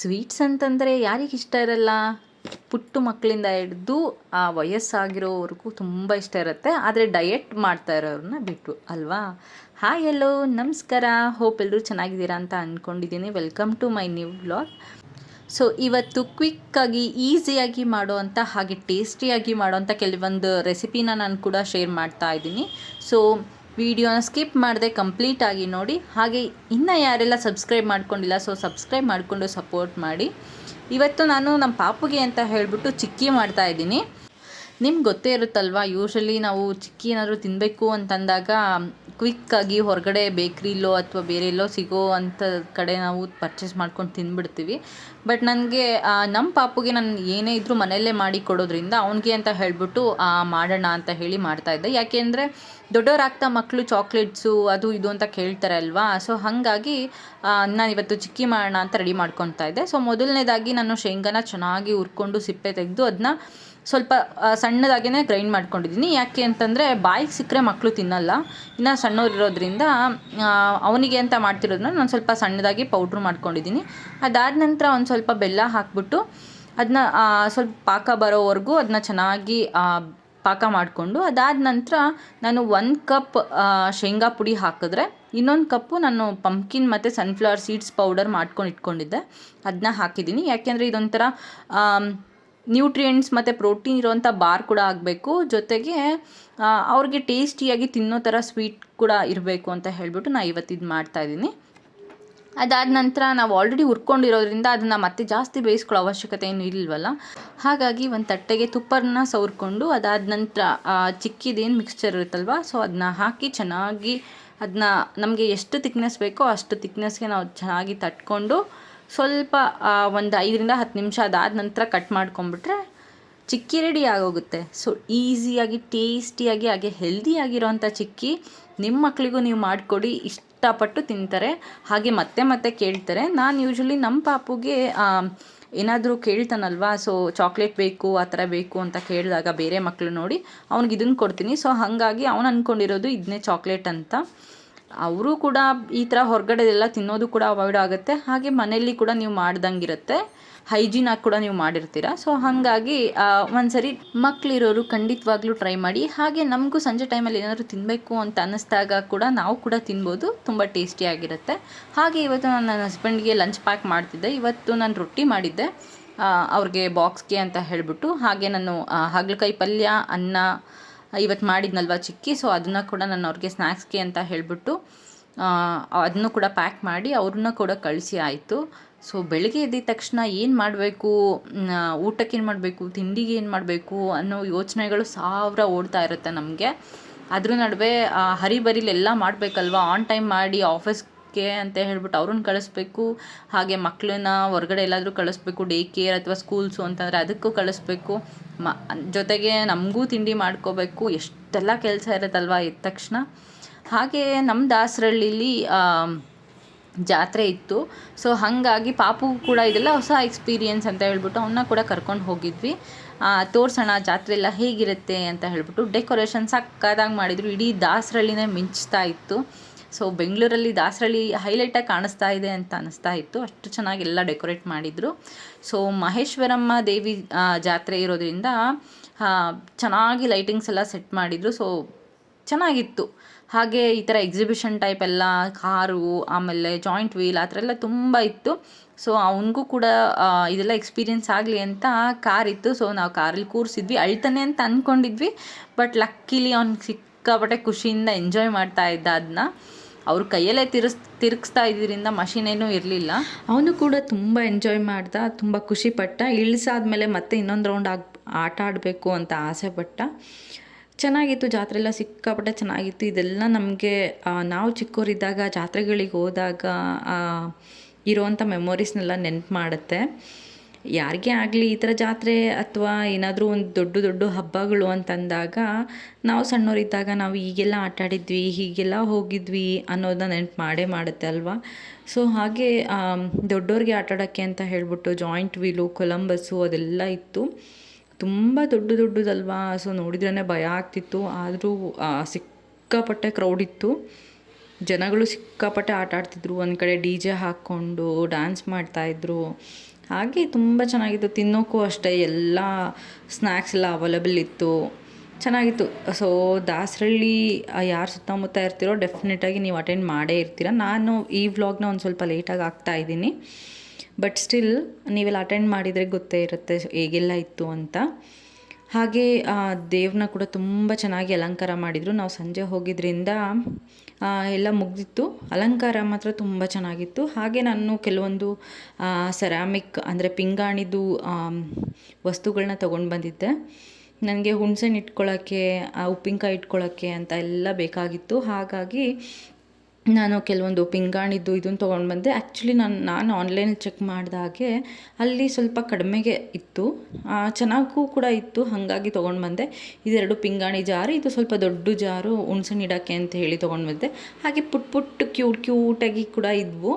Sweets ಅಂತಂದರೆ ಯಾರಿಗೆ ಇಷ್ಟ ಇರಲ್ಲ? ಪುಟ್ಟು ಮಕ್ಕಳಿಂದ ಹಿಡ್ದು ಆ ವಯಸ್ಸಾಗಿರೋವರೆಗೂ ತುಂಬ ಇಷ್ಟ ಇರುತ್ತೆ. ಆದರೆ ಡಯೆಟ್ ಮಾಡ್ತಾ ಇರೋರನ್ನ ಬಿಟ್ಟು ಅಲ್ವಾ? ಹಾಯ್ ಎಲ್ಲೋ ನಮಸ್ಕಾರ. ಹೋಪ್ ಎಲ್ಲರೂ ಚೆನ್ನಾಗಿದ್ದೀರಾ ಅಂತ ಅಂದ್ಕೊಂಡಿದ್ದೀನಿ welcome to my new blog so ಇವತ್ತು ಕ್ವಿಕ್ಕಾಗಿ ಈಸಿಯಾಗಿ ಮಾಡೋವಂಥ ಹಾಗೆ ಟೇಸ್ಟಿಯಾಗಿ ಮಾಡೋವಂಥ ಕೆಲವೊಂದು ರೆಸಿಪಿನ ನಾನು ಕೂಡ ಶೇರ್ ಮಾಡ್ತಾ ಇದ್ದೀನಿ. ಸೊ ವಿಡಿಯೋನ ಸ್ಕಿಪ್ ಮಾಡದೆ ಕಂಪ್ಲೀಟಾಗಿ ನೋಡಿ. ಹಾಗೆ ಇನ್ನು ಯಾರೆಲ್ಲ ಸಬ್ಸ್ಕ್ರೈಬ್ ಮಾಡ್ಕೊಂಡಿಲ್ಲ ಸೊ ಸಬ್ಸ್ಕ್ರೈಬ್ ಮಾಡಿಕೊಂಡು ಸಪೋರ್ಟ್ ಮಾಡಿ. ಇವತ್ತು ನಾನು ನಮ್ಮ ಪಾಪುಗೆ ಅಂತ ಹೇಳಿಬಿಟ್ಟು ಚಿಕ್ಕಿ ಮಾಡ್ತಾ ಇದ್ದೀನಿ. ನಿಮ್ಗೆ ಗೊತ್ತೇ ಇರುತ್ತಲ್ವಾ ಯೂಶಲಿ ನಾವು ಚಿಕ್ಕಿ ಏನಾದರೂ ತಿನ್ನಬೇಕು ಅಂತಂದಾಗ ಕ್ವಿಕ್ಕಾಗಿ ಹೊರಗಡೆ ಬೇಕ್ರಿಲೋ ಅಥವಾ ಬೇರೆ ಎಲ್ಲೋ ಸಿಗೋ ಅಂಥ ಕಡೆ ನಾವು ಪರ್ಚೇಸ್ ಮಾಡ್ಕೊಂಡು ತಿಂದ್ಬಿಡ್ತೀವಿ ಬಟ್ ನನಗೆ ನಮ್ಮ ಪಾಪುಗೆ ನಾನು ಏನೇ ಇದ್ದರೂ ಮನೆಯಲ್ಲೇ ಮಾಡಿ ಕೊಡೋದ್ರಿಂದ ಅವನಿಗೆ ಅಂತ ಹೇಳಿಬಿಟ್ಟು ಮಾಡೋಣ ಅಂತ ಹೇಳಿ ಮಾಡ್ತಾಯಿದ್ದೆ ಯಾಕೆಂದರೆ ದೊಡ್ಡವರಾಗ್ತಾ ಮಕ್ಕಳು ಚಾಕ್ಲೇಟ್ಸು, ಅದು ಇದು ಅಂತ ಕೇಳ್ತಾರೆ ಅಲ್ವಾ? ಸೊ ಹಾಗಾಗಿ ನಾನು ಇವತ್ತು ಚಿಕ್ಕಿ ಮಾಡೋಣ ಅಂತ ರೆಡಿ ಮಾಡ್ಕೊತಾ ಇದ್ದೆ. ಸೊ ಮೊದಲನೇದಾಗಿ ನಾನು ಶೇಂಗಾನ ಚೆನ್ನಾಗಿ ಹುರ್ಕೊಂಡು ಸಿಪ್ಪೆ ತೆಗೆದು ಅದನ್ನ ಸ್ವಲ್ಪ ಸಣ್ಣದಾಗೇ ಗ್ರೈಂಡ್ ಮಾಡ್ಕೊಂಡಿದ್ದೀನಿ. ಯಾಕೆ ಅಂತಂದರೆ, ಬಾಯಿಗೆ ಸಿಕ್ಕರೆ ಮಕ್ಕಳು ತಿನ್ನಲ್ಲ. ಇನ್ನು ಸಣ್ಣವ್ರು ಇರೋದ್ರಿಂದ ಅವನಿಗೆ ಅಂತ ಮಾಡ್ತಿರೋದನ್ನ ನಾನು ಸ್ವಲ್ಪ ಸಣ್ಣದಾಗಿ ಪೌಡ್ರ್ ಮಾಡ್ಕೊಂಡಿದ್ದೀನಿ. ಅದಾದ ನಂತರ ಒಂದು ಬೆಲ್ಲ ಹಾಕ್ಬಿಟ್ಟು ಅದನ್ನ ಸ್ವಲ್ಪ ಪಾಕ ಬರೋವರೆಗೂ ಅದನ್ನ ಚೆನ್ನಾಗಿ ಪಾಕ ಮಾಡಿಕೊಂಡು ಅದಾದ ನಂತರ ನಾನು ಒಂದು ಕಪ್ ಶೇಂಗಾ ಪುಡಿ ಹಾಕಿದ್ರೆ ಇನ್ನೊಂದು ಕಪ್ಪು ನಾನು ಪಂಪ್ಕಿನ್ ಮತ್ತು ಸನ್ಫ್ಲವರ್ ಸೀಡ್ಸ್ ಪೌಡರ್ ಮಾಡ್ಕೊಂಡು ಇಟ್ಕೊಂಡಿದ್ದೆ. ಅದನ್ನ ಹಾಕಿದ್ದೀನಿ. ಯಾಕೆಂದರೆ ಇದೊಂಥರ ನ್ಯೂಟ್ರಿಯೆಂಟ್ಸ್ ಮತ್ತು ಪ್ರೋಟೀನ್ ಇರೋವಂಥ ಬಾರ್ ಕೂಡ ಆಗಬೇಕು. ಜೊತೆಗೆ ಅವ್ರಿಗೆ ಟೇಸ್ಟಿಯಾಗಿ ತಿನ್ನೋ ಥರ ಸ್ವೀಟ್ ಕೂಡ ಇರಬೇಕು ಅಂತ ಹೇಳಿಬಿಟ್ಟು ನಾನು ಇವತ್ತಿದ್ದು ಮಾಡ್ತಾಯಿದ್ದೀನಿ ಅದಾದ ನಂತರ ನಾವು ಆಲ್ರೆಡಿ ಹುರ್ಕೊಂಡಿರೋದ್ರಿಂದ ಅದನ್ನು ಮತ್ತೆ ಜಾಸ್ತಿ ಬೇಯಿಸ್ಕೊಳ್ಳೋ ಅವಶ್ಯಕತೆ ಏನು ಇಲ್ವಲ್ಲ? ಹಾಗಾಗಿ ಒಂದು ತಟ್ಟೆಗೆ ತುಪ್ಪನ ಸವರ್ಕೊಂಡು ಅದಾದ ನಂತರ ಚಿಕ್ಕಿದೇನು ಮಿಕ್ಸ್ಚರ್ ಇರುತ್ತಲ್ವ? ಸೊ ಅದನ್ನ ಹಾಕಿ ಚೆನ್ನಾಗಿ ಅದನ್ನ ನಮಗೆ ಎಷ್ಟು ತಿಕ್ನೆಸ್ ಬೇಕೋ ಅಷ್ಟು ತಿಕ್ನೆಸ್ಗೆ ನಾವು ಚೆನ್ನಾಗಿ ತಟ್ಕೊಂಡು ಸ್ವಲ್ಪ ಒಂದು ಐದರಿಂದ ಹತ್ತು ನಿಮಿಷ ಅದಾದ ನಂತರ ಕಟ್ ಮಾಡ್ಕೊಂಬಿಟ್ರೆ ಚಿಕ್ಕಿ ರೆಡಿ ಆಗೋಗುತ್ತೆ. ಸೊ ಈಸಿಯಾಗಿ ಟೇಸ್ಟಿಯಾಗಿ ಹಾಗೆ ಹೆಲ್ದಿಯಾಗಿರೋವಂಥ ಚಿಕ್ಕಿ ನಿಮ್ಮ ಮಕ್ಕಳಿಗೂ ನೀವು ಮಾಡಿಕೊಡಿ. ಇಷ್ಟಪಟ್ಟು ತಿಂತಾರೆ. ಹಾಗೆ ಮತ್ತೆ ಮತ್ತೆ ಕೇಳ್ತಾರೆ. ನಾನು ಯೂಶ್ವಲಿ ನಮ್ಮ ಪಾಪುಗೆ ಏನಾದರೂ ಕೇಳ್ತಾನಲ್ವಾ? ಸೊ ಚಾಕ್ಲೇಟ್ ಬೇಕು, ಆ ಥರ ಬೇಕು ಅಂತ ಕೇಳಿದಾಗ ಬೇರೆ ಮಕ್ಕಳು ನೋಡಿ, ಅವ್ನಿಗೆ ಇದನ್ನು ಕೊಡ್ತೀನಿ. ಸೊ ಹಾಗಾಗಿ ಅವನು ಅಂದ್ಕೊಂಡಿರೋದು ಇದನ್ನೇ ಚಾಕ್ಲೇಟ್ ಅಂತ. ಅವರು ಕೂಡ ಈ ಥರ ಹೊರಗಡೆದೆಲ್ಲ ತಿನ್ನೋದು ಕೂಡ ಅವಾಯ್ಡ್ ಆಗುತ್ತೆ. ಹಾಗೆ ಮನೆಯಲ್ಲಿ ಕೂಡ ನೀವು ಮಾಡ್ದಂಗಿರುತ್ತೆ. ಹೈಜೀನಾಗಿ ಕೂಡ ನೀವು ಮಾಡಿರ್ತೀರ? ಸೊ ಹಾಗಾಗಿ ಒಂದ್ಸರಿ ಮಕ್ಕಳಿರೋರು ಖಂಡಿತವಾಗ್ಲೂ ಟ್ರೈ ಮಾಡಿ, ಹಾಗೆ ನಮಗೂ ಸಂಜೆ ಟೈಮಲ್ಲಿ ಏನಾದರೂ ತಿನ್ನಬೇಕು ಅಂತ ಅನ್ನಿಸ್ದಾಗ ಕೂಡ ನಾವು ಕೂಡ ತಿನ್ಬೋದು. ತುಂಬ ಟೇಸ್ಟಿಯಾಗಿರುತ್ತೆ ಹಾಗೆ ಇವತ್ತು ನಾನು ನನ್ನ ಹಸ್ಬೆಂಡ್ಗೆ ಲಂಚ್ ಪ್ಯಾಕ್ ಮಾಡ್ತಿದ್ದೆ. ಇವತ್ತು ನಾನು ರೊಟ್ಟಿ ಮಾಡಿದ್ದೆ. ಅವ್ರಿಗೆ ಬಾಕ್ಸ್ಗೆ ಅಂತ ಹೇಳಿಬಿಟ್ಟು, ಹಾಗೆ ನಾನು ಹಾಗಲಕಾಯಿ ಪಲ್ಯ, ಅನ್ನ ಇವತ್ತು ಮಾಡಿದ್ನಲ್ವ ಚಿಕ್ಕಿ ಸೊ ಅದನ್ನು ಕೂಡ ನಾನು ಅವ್ರಿಗೆ ಸ್ನ್ಯಾಕ್ಸ್ಗೆ ಅಂತ ಹೇಳಿಬಿಟ್ಟು ಅದನ್ನು ಕೂಡ ಪ್ಯಾಕ್ ಮಾಡಿ, ಅವ್ರನ್ನ ಕೂಡ ಕಳಿಸಿ ಆಯಿತು. ಸೊ ಬೆಳಗ್ಗೆ ಎದ್ದಿದ ತಕ್ಷಣ ಏನು ಮಾಡಬೇಕು? ಊಟಕ್ಕೆ ಏನು ಮಾಡಬೇಕು? ತಿಂಡಿಗೆ ಏನು ಮಾಡಬೇಕು? ಅನ್ನೋ ಯೋಚನೆಗಳು ಸಾವಿರ ಓಡ್ತಾ ಇರುತ್ತೆ ನಮಗೆ. ಅದ್ರ ನಡುವೆ ಹರಿಬರಿಲೆಲ್ಲ ಮಾಡಬೇಕಲ್ವ? ಆನ್ ಟೈಮ್ ಮಾಡಿ ಆಫೀಸ್ಗೆ ಅಂತ ಹೇಳ್ಬಿಟ್ಟು ಅವ್ರನ್ನ ಕಳಿಸ್ಬೇಕು. ಹಾಗೆ ಮಕ್ಕಳನ್ನ ಹೊರಗಡೆ ಎಲ್ಲಾದರೂ ಕಳಿಸ್ಬೇಕು. ಡೇ ಕೇರ್ ಅಥವಾ ಸ್ಕೂಲ್ಸು ಅಂತಂದರೆ ಅದಕ್ಕೂ ಕಳಿಸ್ಬೇಕು. ಮ, ಜೊತೆಗೆ ನಮಗೂ ತಿಂಡಿ ಮಾಡ್ಕೋಬೇಕು. ಎಷ್ಟೆಲ್ಲ ಕೆಲಸ ಇರುತ್ತಲ್ವ ಎದ್ದ ತಕ್ಷಣ? ಹಾಗೆ ನಮ್ಮ ದಾಸರಳ್ಳಿಲಿ ಜಾತ್ರೆ ಇತ್ತು. ಸೊ ಹಾಗಾಗಿ ಪಾಪು ಕೂಡ ಇದೆಲ್ಲ ಹೊಸ ಎಕ್ಸ್ಪೀರಿಯೆನ್ಸ್ ಅಂತ ಹೇಳ್ಬಿಟ್ಟು ಅವನ್ನ ಕೂಡ ಕರ್ಕೊಂಡು ಹೋಗಿದ್ವಿ. ತೋರಿಸೋಣ ಜಾತ್ರೆ ಎಲ್ಲ ಹೇಗಿರುತ್ತೆ ಅಂತ ಹೇಳ್ಬಿಟ್ಟು ಡೆಕೋರೇಷನ್ ಸಕ್ಕದಾಗಿ ಮಾಡಿದರು. ಇಡೀ ದಾಸರಳ್ಳಿನೇ ಮಿಂಚ್ತಾ ಇತ್ತು. ಸೊ ಬೆಂಗಳೂರಲ್ಲಿ ದಾಸರಳ್ಳಿ ಹೈಲೈಟಾಗಿ ಕಾಣಿಸ್ತಾ ಇದೆ ಅಂತ ಅನಿಸ್ತಾ ಇತ್ತು. ಅಷ್ಟು ಚೆನ್ನಾಗಿ ಎಲ್ಲ ಡೆಕೋರೇಟ್ ಮಾಡಿದರು. ಸೊ ಮಹೇಶ್ವರಮ್ಮ ದೇವಿ ಜಾತ್ರೆ ಇರೋದ್ರಿಂದ ಚೆನ್ನಾಗಿ ಲೈಟಿಂಗ್ಸ್ ಎಲ್ಲ ಸೆಟ್ ಮಾಡಿದರು. ಸೊ ಚೆನ್ನಾಗಿತ್ತು. ಹಾಗೆ ಈ ಥರ ಎಕ್ಸಿಬಿಷನ್ ಟೈಪ್ ಎಲ್ಲ, ಕಾರು, ಆಮೇಲೆ ಜಾಯಿಂಟ್ ವೀಲ್ ಆ ಥರ ಎಲ್ಲ ತುಂಬ ಇತ್ತು. ಸೊ ಅವನಿಗೂ ಕೂಡ ಇದೆಲ್ಲ ಎಕ್ಸ್ಪೀರಿಯೆನ್ಸ್ ಆಗಲಿ ಅಂತ ಕಾರ್ ಇತ್ತು. ಸೊ ನಾವು ಕಾರಲ್ಲಿ ಕೂರಿಸಿದ್ವಿ. ಅಳ್ತಾನೆ ಅಂತ ಅಂದ್ಕೊಂಡಿದ್ವಿ ಬಟ್ ಲಕ್ಕಿಲಿ ಅವ್ನಿಗೆ ಸಿಕ್ಕಾಪಟ್ಟೆ ಖುಷಿಯಿಂದ ಎಂಜಾಯ್ ಮಾಡ್ತಾ ಇದ್ದ ಅದನ್ನ ಅವ್ರ ಕೈಯಲ್ಲೇ ತಿರ್ಸ್, ತಿರುಗಿಸ್ತಾ ಇದ್ದಿದ್ದರಿಂದ ಏನೂ ಇರಲಿಲ್ಲ. ಅವನು ಕೂಡ ತುಂಬ ಎಂಜಾಯ್ ಮಾಡ್ದ, ತುಂಬ ಖುಷಿಪಟ್ಟ ಇಳಿಸಾದ್ಮೇಲೆ ಮತ್ತೆ ಇನ್ನೊಂದು ರೌಂಡ್ ಆಗಿ, ಆಟ ಆಡಬೇಕು ಅಂತ ಆಸೆ ಪಟ್ಟ. ಚೆನ್ನಾಗಿತ್ತು, ಜಾತ್ರೆ ಎಲ್ಲ ಸಿಕ್ಕಾಪಟ್ಟೆ ಚೆನ್ನಾಗಿತ್ತು. ಇದೆಲ್ಲ ನಮಗೆ ನಾವು ಚಿಕ್ಕವರಿದ್ದಾಗ ಜಾತ್ರೆಗಳಿಗೆ ಹೋದಾಗ ಇರುವಂಥ ಮೆಮೊರೀಸ್ನೆಲ್ಲ ನೆನಪು ಮಾಡುತ್ತೆ. ಯಾರಿಗೇ ಆಗಲಿ ಈ ಥರ ಜಾತ್ರೆ ಅಥವಾ ಏನಾದರೂ ಒಂದು ದೊಡ್ಡ ದೊಡ್ಡ ಹಬ್ಬಗಳು ಅಂತಂದಾಗ, ನಾವು ಸಣ್ಣವರಿದ್ದಾಗ ನಾವು ಹೀಗೆಲ್ಲ ಆಟಾಡಿದ್ವಿ ಹೀಗೆಲ್ಲ ಹೋಗಿದ್ವಿ ಅನ್ನೋದನ್ನ ನೆನಪು ಮಾಡೇ ಮಾಡುತ್ತೆ ಅಲ್ವಾ? ಸೊ, ಹಾಗೆ ದೊಡ್ಡವ್ರಿಗೆ ಆಟಾಡೋಕ್ಕೆ ಅಂತ ಹೇಳಿಬಿಟ್ಟು, ಜಾಯಿಂಟ್ ವೀಲು, ಕೊಲಂಬಸ್ಸು ಅದೆಲ್ಲ ಇತ್ತು. ತುಂಬ ದೊಡ್ಡ ದೊಡ್ಡದಲ್ವಾ? ಸೊ ನೋಡಿದ್ರೇ ಭಯ ಆಗ್ತಿತ್ತು. ಆದರೂ ಸಿಕ್ಕಾಪಟ್ಟೆ ಕ್ರೌಡ್ ಇತ್ತು. ಜನಗಳು ಸಿಕ್ಕಾಪಟ್ಟೆ ಆಟ ಆಡ್ತಿದ್ರು. ಒಂದು ಕಡೆ ಡಿ ಜೆ ಹಾಕ್ಕೊಂಡು ಡ್ಯಾನ್ಸ್ ಮಾಡ್ತಾಯಿದ್ರು ಹಾಗೆ ತುಂಬ ಚೆನ್ನಾಗಿತ್ತು. ತಿನ್ನೋಕ್ಕೂ ಅಷ್ಟೇ ಎಲ್ಲ ಸ್ನ್ಯಾಕ್ಸ್ ಎಲ್ಲ ಅವೈಲಬಲ್ ಇತ್ತು. ಚೆನ್ನಾಗಿತ್ತು. ಸೊ ದಾಸರಳ್ಳಿ ಯಾರು ಸುತ್ತಮುತ್ತ ಇರ್ತೀರೋ ಡೆಫಿನೆಟಾಗಿ ನೀವು ಅಟೆಂಡ್ ಮಾಡೇ ಇರ್ತೀರ. ನಾನು ಈ ವ್ಲಾಗ್ನ ಒಂದು ಸ್ವಲ್ಪ ಲೇಟಾಗಿ ಆಗ್ತಾ ಇದ್ದೀನಿ. ಬಟ್ ಸ್ಟಿಲ್ ನೀವೆಲ್ಲ ಅಟೆಂಡ್ ಮಾಡಿದರೆ ಗೊತ್ತೇ ಇರುತ್ತೆ ಹೇಗೆಲ್ಲ ಇತ್ತು ಅಂತ. ಹಾಗೆ ದೇವ್ರನ್ನ ಕೂಡ ತುಂಬ ಚೆನ್ನಾಗಿ ಅಲಂಕಾರ ಮಾಡಿದರು. ನಾವು ಸಂಜೆ ಹೋಗಿದ್ದರಿಂದ ಎಲ್ಲ ಮುಗ್ದಿತ್ತು. ಅಲಂಕಾರ ಮಾತ್ರ ತುಂಬ ಚೆನ್ನಾಗಿತ್ತು. ಹಾಗೆ ನಾನು ಕೆಲವೊಂದು ಸೆರಾಮಿಕ್ ಅಂದರೆ ಪಿಂಗಾಣಿದು ವಸ್ತುಗಳನ್ನ ತೊಗೊಂಡು ಬಂದಿದ್ದೆ. ನನಗೆ ಹುಣ್ಸೆಹಣ್ಣು ಇಟ್ಕೊಳ್ಳೋಕ್ಕೆ ಉಪ್ಪಿನಕಾಯಿ ಇಟ್ಕೊಳ್ಳೋಕ್ಕೆ ಅಂತ ಎಲ್ಲ ಬೇಕಾಗಿತ್ತು. ಹಾಗಾಗಿ ನಾನು ಕೆಲವೊಂದು ಪಿಂಗಾಣಿದ್ದು ಇದನ್ನ ತೊಗೊಂಡು ಬಂದೆ. ಆ್ಯಕ್ಚುಲಿ ನಾನು ನಾನು ಆನ್ಲೈನಲ್ಲಿ ಚೆಕ್ ಮಾಡಿದಾಗೆ ಅಲ್ಲಿ ಸ್ವಲ್ಪ ಕಡಿಮೆಗೆ ಇತ್ತು. ಚೆನ್ನಾಗೂ ಕೂಡ ಇತ್ತು, ಹಾಗಾಗಿ ತೊಗೊಂಡು ಬಂದೆ. ಇದೆರಡು ಪಿಂಗಾಣಿ ಜಾರು, ಇದು ಸ್ವಲ್ಪ ದೊಡ್ಡ ಜಾರು, ಹುಣ್ಸೆಹಣ್ಣು ಇಡೋಕ್ಕೆ ಅಂತ ಹೇಳಿ ತೊಗೊಂಡು ಬಂದೆ. ಹಾಗೆ ಪುಟ್ ಪುಟ್ ಕ್ಯೂಟ್ ಕ್ಯೂಟಾಗಿ ಕೂಡ ಇದ್ವು.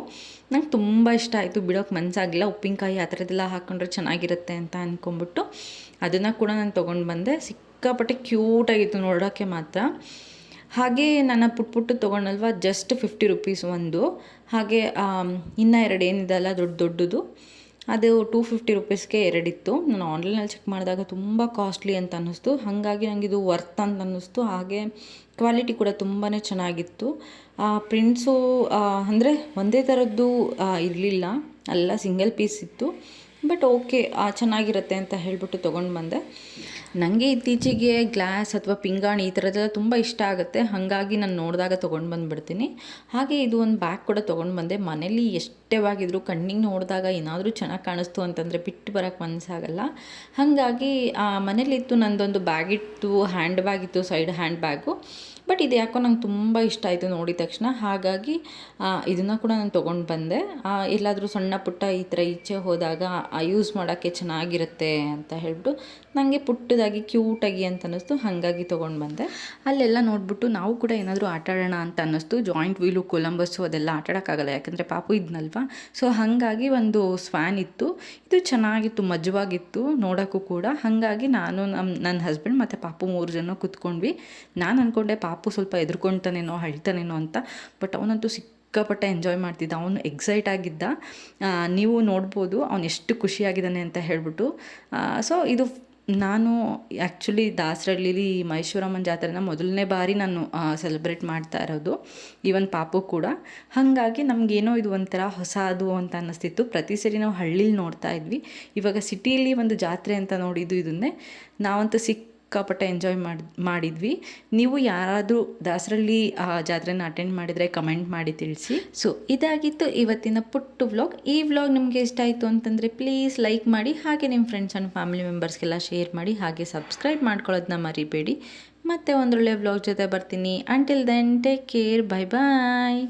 ನಂಗೆ ತುಂಬ ಇಷ್ಟ ಆಯಿತು ಬಿಡೋಕ್ಕೆ ಮನಸ್ಸಾಗಿಲ್ಲ ಉಪ್ಪಿನಕಾಯಿ ಆ ಥರದ್ದೆಲ್ಲ ಹಾಕ್ಕೊಂಡ್ರೆ ಚೆನ್ನಾಗಿರುತ್ತೆ ಅಂತ ಅಂದ್ಕೊಂಬಿಟ್ಟು ಅದನ್ನು ಕೂಡ ನಾನು ತೊಗೊಂಡು ಬಂದೆ. ಸಿಕ್ಕಾಪಟ್ಟೆ ಕ್ಯೂಟಾಗಿತ್ತು ನೋಡೋಕ್ಕೆ ಮಾತ್ರ. ಹಾಗೆ ನನ್ನ ಪುಟ್ ಪುಟ್ಟು ತೊಗೊಂಡಲ್ವ? ಜಸ್ಟ್ ಫಿಫ್ಟಿ ರುಪೀಸ್ ಒಂದು. ಹಾಗೆ ಇನ್ನು ಎರಡು ಏನಿದೆಲ್ಲ ದೊಡ್ಡ ದೊಡ್ಡದು. ಅದು ಟೂ ಫಿಫ್ಟಿ ರುಪೀಸ್ಗೆ ಎರಡಿತ್ತು. ನಾನು ಆನ್ಲೈನಲ್ಲಿ ಚೆಕ್ ಮಾಡಿದಾಗ ತುಂಬ ಕಾಸ್ಟ್ಲಿ ಅಂತ ಅನ್ನಿಸ್ತು. ಹಾಗಾಗಿ ನನಗೆ ಇದು ವರ್ತ್ ಅಂತ ಅನ್ನಿಸ್ತು. ಹಾಗೆ ಕ್ವಾಲಿಟಿ ಕೂಡ ತುಂಬಾ ಚೆನ್ನಾಗಿತ್ತು. ಪ್ರಿಂಟ್ಸು ಅಂದರೆ ಒಂದೇ ಥರದ್ದು ಇರಲಿಲ್ಲ. ಎಲ್ಲ ಸಿಂಗಲ್ ಪೀಸ್ ಇತ್ತು. ಬಟ್ ಓಕೆ ಚೆನ್ನಾಗಿರುತ್ತೆ ಅಂತ ಹೇಳಿಬಿಟ್ಟು ತೊಗೊಂಡು ಬಂದೆ. ನನಗೆ ಇತ್ತೀಚೆಗೆ ಗ್ಲಾಸ್ ಅಥವಾ ಪಿಂಗಾಣಿ ಈ ಥರದ್ದೆಲ್ಲ ತುಂಬ ಇಷ್ಟ ಆಗುತ್ತೆ. ಹಾಗಾಗಿ ನಾನು ನೋಡಿದಾಗ ತೊಗೊಂಡು ಬಂದುಬಿಡ್ತೀನಿ. ಹಾಗೆ ಇದು ಒಂದು ಬ್ಯಾಗ್ ಕೂಡ ತೊಗೊಂಡು ಬಂದೆ. ಮನೇಲಿ ಎಷ್ಟೇ ಕಣ್ಣಿಗೆ ನೋಡಿದಾಗ ಏನಾದರೂ ಚೆನ್ನಾಗಿ ಕಾಣಿಸ್ತು ಅಂತಂದರೆ ಬಿಟ್ಟು ಬರೋಕ್ಕೆ ಮನಸ್ಸಾಗಲ್ಲ ಹಾಗಾಗಿ ಮನೇಲಿತ್ತು ನಂದೊಂದು ಬ್ಯಾಗ್ ಇತ್ತು ಹ್ಯಾಂಡ್ ಬ್ಯಾಗ್ ಇತ್ತು ಸೈಡ್ ಹ್ಯಾಂಡ್ ಬ್ಯಾಗು ಬಟ್ ಇದು ಯಾಕೋ ನಂಗೆ ತುಂಬ ಇಷ್ಟ ಆಯಿತು ನೋಡಿದ ತಕ್ಷಣ. ಹಾಗಾಗಿ ಇದನ್ನು ಕೂಡ ನಾನು ತೊಗೊಂಡು ಬಂದೆ. ಎಲ್ಲಾದರೂ ಸಣ್ಣ ಪುಟ್ಟ ಈ ಥರ ಈಚೆ ಹೋದಾಗ ಯೂಸ್ ಮಾಡೋಕ್ಕೆ ಚೆನ್ನಾಗಿರುತ್ತೆ ಅಂತ ಹೇಳ್ಬಿಟ್ಟು ನನಗೆ ಪುಟ್ಟದಾಗಿ ಕ್ಯೂಟಾಗಿ ಅಂತ ಅನ್ನಿಸ್ತು. ಹಾಗಾಗಿ ತೊಗೊಂಡು ಬಂದೆ. ಅಲ್ಲೆಲ್ಲ ನೋಡಿಬಿಟ್ಟು ನಾವು ಕೂಡ ಏನಾದರೂ ಆಟ ಆಡೋಣ ಅಂತ ಅನ್ನಿಸ್ತು. ಜಾಯಿಂಟ್ ವೀಲು ಕೊಲಂಬಸ್ಸು ಅದೆಲ್ಲ ಆಟ ಆಡೋಕ್ಕಾಗಲ್ಲ. ಯಾಕಂದರೆ ಪಾಪು ಇದ್ನಲ್ವ? ಸೊ ಹಾಗಾಗಿ ಒಂದು ಸ್ವ್ಯಾನ್ ಇತ್ತು. ಇದು ಚೆನ್ನಾಗಿತ್ತು, ಮಜವಾಗಿತ್ತು ನೋಡೋಕ್ಕೂ ಕೂಡ. ಹಾಗಾಗಿ ನಾನು ನಮ್ಮ ನನ್ನ ಹಸ್ಬೆಂಡ್ ಮತ್ತು ಪಾಪು ಮೂರು ಜನ ಕೂತ್ಕೊಂಡ್ವಿ. ನಾನು ಅಂದ್ಕೊಂಡೆ ಪಾಪು ಸ್ವಲ್ಪ ಎದುರ್ಕೊಳ್ತಾನೇನೋ ಅಳ್ತಾನೇನೋ ಅಂತ. ಬಟ್ ಅವನಂತೂ ಸಿಕ್ಕಾಪಟ್ಟೆ ಎಂಜಾಯ್ ಮಾಡ್ತಿದ್ದ. ಅವನು ಎಕ್ಸೈಟ್ ಆಗಿದ್ದ. ನೀವು ನೋಡ್ಬೋದು ಅವನು ಎಷ್ಟು ಖುಷಿಯಾಗಿದ್ದಾನೆ ಅಂತ ಹೇಳ್ಬಿಟ್ಟು. ಸೊ ಇದು ನಾನು ಆ್ಯಕ್ಚುಲಿ ದಾಸರಳ್ಳಿಲಿ ಮೈಸೂರಮ್ಮನ ಜಾತ್ರೆನ ಮೊದಲನೇ ಬಾರಿ ನಾನು ಸೆಲೆಬ್ರೇಟ್ ಮಾಡ್ತಾ ಇರೋದು. ಈವನ್ ಪಾಪು ಕೂಡ. ಹಾಗಾಗಿ ನಮಗೇನೋ ಇದು ಒಂಥರ ಹೊಸದು ಅಂತ ಅನ್ನಿಸ್ತಿತ್ತು. ಪ್ರತಿ ಸರಿ ನಾವು ಹಳ್ಳೀಲಿ ನೋಡ್ತಾ ಇದ್ವಿ. ಇವಾಗ ಸಿಟಿಯಲ್ಲಿ ಒಂದು ಜಾತ್ರೆ ಅಂತ ನೋಡಿದ್ದು ಇದನ್ನೇ. ನಾವಂತೂ ಸಿಕ್ಕ ಸಿಕ್ಕಾಪಟ್ಟೆ ಎಂಜಾಯ್ ಮಾಡಿ, ಮಾಡಿದ್ವಿ. ನೀವು ಯಾರಾದರೂ ದಾಸರಲ್ಲಿ ಆ, ಜಾತ್ರೆನ ಅಟೆಂಡ್ ಮಾಡಿದರೆ ಕಮೆಂಟ್ ಮಾಡಿ ತಿಳಿಸಿ. ಸೊ ಇದಾಗಿತ್ತು ಇವತ್ತಿನ ಪುಟ್ಟು ವ್ಲಾಗ್ ಈ ವ್ಲಾಗ್ ನಿಮಗೆ ಇಷ್ಟ ಆಯಿತು ಅಂತಂದರೆ ಪ್ಲೀಸ್ ಲೈಕ್ ಮಾಡಿ, ಹಾಗೆ ನಿಮ್ಮ ಫ್ರೆಂಡ್ಸ್ ಆ್ಯಂಡ್ ಫ್ಯಾಮಿಲಿ ಮೆಂಬರ್ಸ್ಗೆಲ್ಲ ಶೇರ್ ಮಾಡಿ, ಹಾಗೆ ಸಬ್ಸ್ಕ್ರೈಬ್ ಮಾಡ್ಕೊಳ್ಳೋದನ್ನ ಮರಿಬೇಡಿ. ಮತ್ತೆ ಒಂದೊಳ್ಳೆ ವ್ಲಾಗ್ ಜೊತೆ ಬರ್ತೀನಿ. Until then take care bye bye